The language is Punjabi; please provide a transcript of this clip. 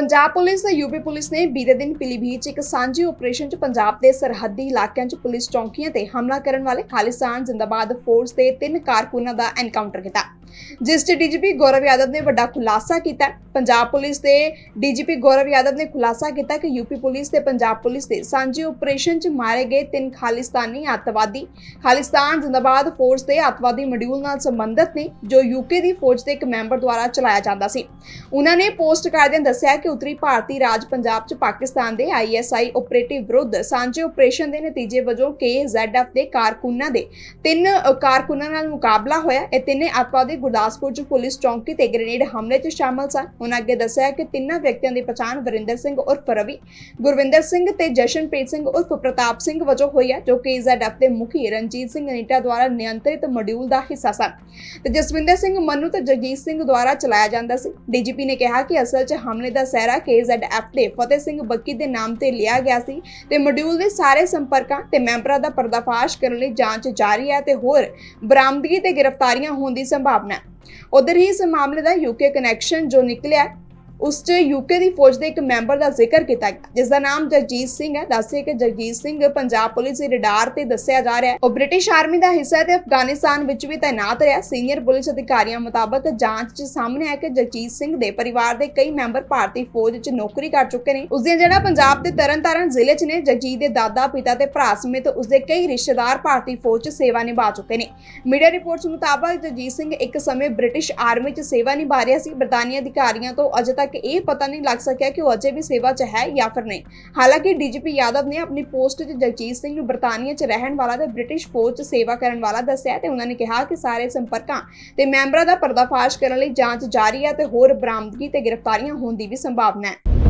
ਪੰਜਾਬ ਪੁਲਿਸ ਤੇ ਯੂਪੀ ਪੁਲਿਸ ਨੇ ਬੀਤੇ ਦਿਨ ਪਿਲੀਭੀਤ 'ਚ ਇੱਕ ਸਾਂਝੇ ਆਪਰੇਸ਼ਨ 'ਚ ਪੰਜਾਬ ਦੇ ਸਰਹੱਦੀ ਇਲਾਕਿਆਂ 'ਚ ਪੁਲਿਸ ਚੌਕੀਆਂ ਤੇ ਹਮਲਾ ਕਰਨ ਵਾਲੇ ਖਾਲਿਸਤਾਨ ਜ਼ਿੰਦਾਬਾਦ ਫੋਰਸ ਦੇ ਤਿੰਨ ਕਾਰਕੁਨਾਂ ਦਾ ਐਨਕਾਊਂਟਰ ਕੀਤਾ। ਜਿਸ 'ਚ ਡੀਜੀਪੀ ਗੌਰਵ ਯਾਦਵ ਨੇ ਵੱਡਾ ਖੁਲਾਸਾ ਕੀਤਾ ਪੰਜਾਬ ਪੁਲਿਸ ਦੇ ਡੀਜੀਪੀ ਗੌਰਵ ਯਾਦਵ ਨੇ ਖੁਲਾਸਾ ਕੀਤਾ ਕਿ ਯੂਪੀ ਪੁਲਿਸ ਤੇ ਪੰਜਾਬ ਪੁਲਿਸ ਦੇ ਸਾਂਝੇ ਆਪਰੇਸ਼ਨ 'ਚ ਮਾਰੇ ਗਏ ਤਿੰਨ ਖਾਲਿਸਤਾਨੀ ਅੱਤਵਾਦੀ। ਖਾਲਿਸਤਾਨ ਜ਼ਿੰਦਾਬਾਦ ਫੋਰਸ ਦੇ ਅੱਤਵਾਦੀ ਮੋਡਿਊਲ ਨਾਲ ਸੰਬੰਧਿਤ ਨੇ, ਜੋ ਯੂਕੇ ਦੀ ਫੌਜ ਦੇ ਇੱਕ ਮੈਂਬਰ ਦੁਆਰਾ ਚਲਾਇਆ ਜਾਂਦਾ ਸੀ। ਉਹਨਾਂ ਨੇ ਪੋਸਟ ਕਰਦਿਆਂ ਦੱਸਿਆ ਕਿ ਉੱਤਰੀ ਭਾਰਤੀ ਰਾਜ ਪੰਜਾਬ 'ਚ ਪਾਕਿਸਤਾਨ ਦੇ ਆਈਐਸਆਈ ਆਪਰੇਟਿਵ ਵਿਰੁੱਧ ਸਾਂਝੇ ਆਪਰੇਸ਼ਨ ਦੇ ਨਤੀਜੇ ਵਜੋਂ KZF ਦੇ ਕਾਰਕੁਨਾਂ ਦੇ ਤਿੰਨ ਕਾਰਕੁਨਾਂ ਨਾਲ ਮੁਕਾਬਲਾ ਹੋਇਆ। ਇਹ ਤਿੰਨੇ ਅੱਤਵਾਦੀ ਗੁਰਦਾਸਪੁਰ 'ਚ ਪੁਲਿਸ ਚੌਂਕੀ ਤੇ ਗ੍ਰੇਨੇਡ ਹਮਲੇ 'ਚ ਸ਼ਾਮਲ ਸਨ। ਉਹਨਾਂ ਅੱਗੇ ਦੱਸਿਆ ਕਿ ਤਿੰਨਾਂ ਵਿਅਕਤੀਆਂ ਦੀ ਪਛਾਣ ਵਰਿੰਦਰ ਸਿੰਘ ਉਰਫ ਰਵੀ, ਗੁਰਵਿੰਦਰ ਸਿੰਘ ਤੇ ਜਸ਼ਨਪ੍ਰੀਤ ਸਿੰਘ ਉਰਫ ਪ੍ਰਤਾਪ ਸਿੰਘ ਵਜੋਂ ਹੋਈ ਹੈ, ਜੋ KZF ਦੇ ਮੁਖੀ ਰਣਜੀਤ ਸਿੰਘ ਨੀਟਾ ਦੁਆਰਾ ਨਿਯੰਤਰਿਤ ਮੋਡਿਊਲ ਦਾ ਹਿੱਸਾ ਸਨ। ਤੇ ਜਸਵਿੰਦਰ ਸਿੰਘ ਮੰਨੂ ਤੇ ਜਗਜੀਤ ਸਿੰਘ ਦੁਆਰਾ ਚਲਾਇਆ ਜਾਂਦਾ ਸੀ। ਡੀਜੀਪੀ ਨੇ ਕਿਹਾ ਕਿ ਅਸਲ 'ਚ ਹਮਲੇ ਦਾ ਸਹਿਰਾ KZF ਦੇ ਫਤਿਹ ਸਿੰਘ ਬੱਕੀ ਦੇ ਨਾਮ ਤੇ ਲਿਆ ਗਿਆ ਸੀ ਤੇ ਮੋਡਿਊਲ ਦੇ ਸਾਰੇ ਸੰਪਰਕਾਂ ਤੇ ਮੈਂਬਰਾਂ ਦਾ ਪਰਦਾਫਾਸ਼ ਕਰਨ ਲਈ ਜਾਂਚ ਜਾਰੀ ਹੈ ਤੇ ਹੋਰ ਬਰਾਮਦਗੀ ਤੇ ਗ੍ਰਿਫਤਾਰੀਆਂ ਹੋਣ ਦੀ ਸੰਭਾਵਨਾ ਹੈ। ਉਧਰ ਹੀ ਇਸ ਮਾਮਲੇ ਦਾ ਯੂਕੇ ਕਨੈਕਸ਼ਨ ਜੋ ਨਿਕਲਿਆ ਉਸ 'ਚ ਯੂਕੇ ਦੀ ਫੌਜ ਦੇ ਇੱਕ ਮੈਂਬਰ ਦਾ ਜ਼ਿਕਰ ਕੀਤਾ ਗਿਆ ਜਿਸ ਦਾ ਨਾਮ ਜਗਜੀਤ ਸਿੰਘ ਹੈ। ਦੱਸਿਆ ਕਿ ਜਗਜੀਤ ਸਿੰਘ ਪੰਜਾਬ ਪੁਲਿਸ ਦੇ ਰਡਾਰ ਤੇ ਦੱਸਿਆ ਜਾ ਰਿਹਾ ਹੈ। ਉਹ ਬ੍ਰਿਟਿਸ਼ ਆਰਮੀ ਦਾ ਹਿੱਸਾ ਤੇ ਅਫਗਾਨਿਸਤਾਨ ਵਿੱਚ ਵੀ ਤਾਇਨਾਤ ਰਿਹਾ। ਸੀਨੀਅਰ ਪੁਲਿਸ ਅਧਿਕਾਰੀਆਂ ਮੁਤਾਬਕ ਜਾਂਚ 'ਚ ਸਾਹਮਣੇ ਆਇਆ ਕਿ ਜਗਜੀਤ ਸਿੰਘ ਦੇ ਪਰਿਵਾਰ ਦੇ ਕਈ ਮੈਂਬਰ ਭਾਰਤੀ ਫੌਜ 'ਚ ਨੌਕਰੀ ਕਰ ਚੁੱਕੇ ਨੇ। ਉਸ ਦੀਆਂ ਜਿਹੜਾ ਪੰਜਾਬ ਦੇ ਤਰਨਤਾਰਨ ਜ਼ਿਲ੍ਹੇ 'ਚ ਨੇ, ਜਗਜੀਤ ਦੇ ਦਾਦਾ, ਪਿਤਾ ਤੇ ਭਰਾ ਸਮੇਤ ਉਸ ਦੇ ਕਈ ਰਿਸ਼ਤੇਦਾਰ ਭਾਰਤੀ ਫੌਜ 'ਚ ਸੇਵਾ ਨਿਭਾ ਚੁੱਕੇ ਨੇ। ਮੀਡੀਆ ਰਿਪੋਰਟਸ ਮੁਤਾਬਕ ਜਗਜੀਤ ਸਿੰਘ ਇੱਕ ਸਮੇਂ ਬ੍ਰਿਟਿਸ਼ ਆਰਮੀ 'ਚ ਸੇਵਾ ਨਿਭਾ ਰਿਹਾ ਸੀ। ਬਰਤਾਨੀਆ ਅਧਿਕਾਰੀਆਂ ਤੋਂ ਅਜੇ ਤੱਕ ਇਹ ਪਤਾ ਨਹੀਂ ਲੱਗ ਸਕਿਆ ਕਿ ਉਹ ਅਜੇ ਵੀ ਸੇਵਾ 'ਚ ਹੈ ਜਾਂ ਫਿਰ ਨਹੀਂ। ਹਾਲਾਂਕਿ ਡੀਜੀਪੀ ਯਾਦਵ ਨੇ ਆਪਣੀ ਪੋਸਟ 'ਚ ਜਗਜੀਤ ਸਿੰਘ ਨੂੰ ਬਰਤਾਨੀਆ 'ਚ ਰਹਿਣ ਵਾਲਾ ਤੇ ਬ੍ਰਿਟਿਸ਼ ਫੌਜ 'ਚ ਸੇਵਾ ਕਰਨ ਵਾਲਾ ਦੱਸਿਆ ਤੇ ਉਹਨਾਂ ਨੇ ਕਿਹਾ ਕਿ ਸਾਰੇ ਸੰਪਰਕਾਂ ਤੇ ਮੈਂਬਰਾਂ ਦਾ ਪਰਦਾਫਾਸ਼ ਕਰਨ ਲਈ ਜਾਂਚ ਜਾਰੀ ਹੈ ਤੇ ਹੋਰ ਬਰਾਮਦਗੀ ਤੇ ਗ੍ਰਿਫਤਾਰੀਆਂ ਹੋਣ ਦੀ ਵੀ ਸੰਭਾਵਨਾ ਹੈ।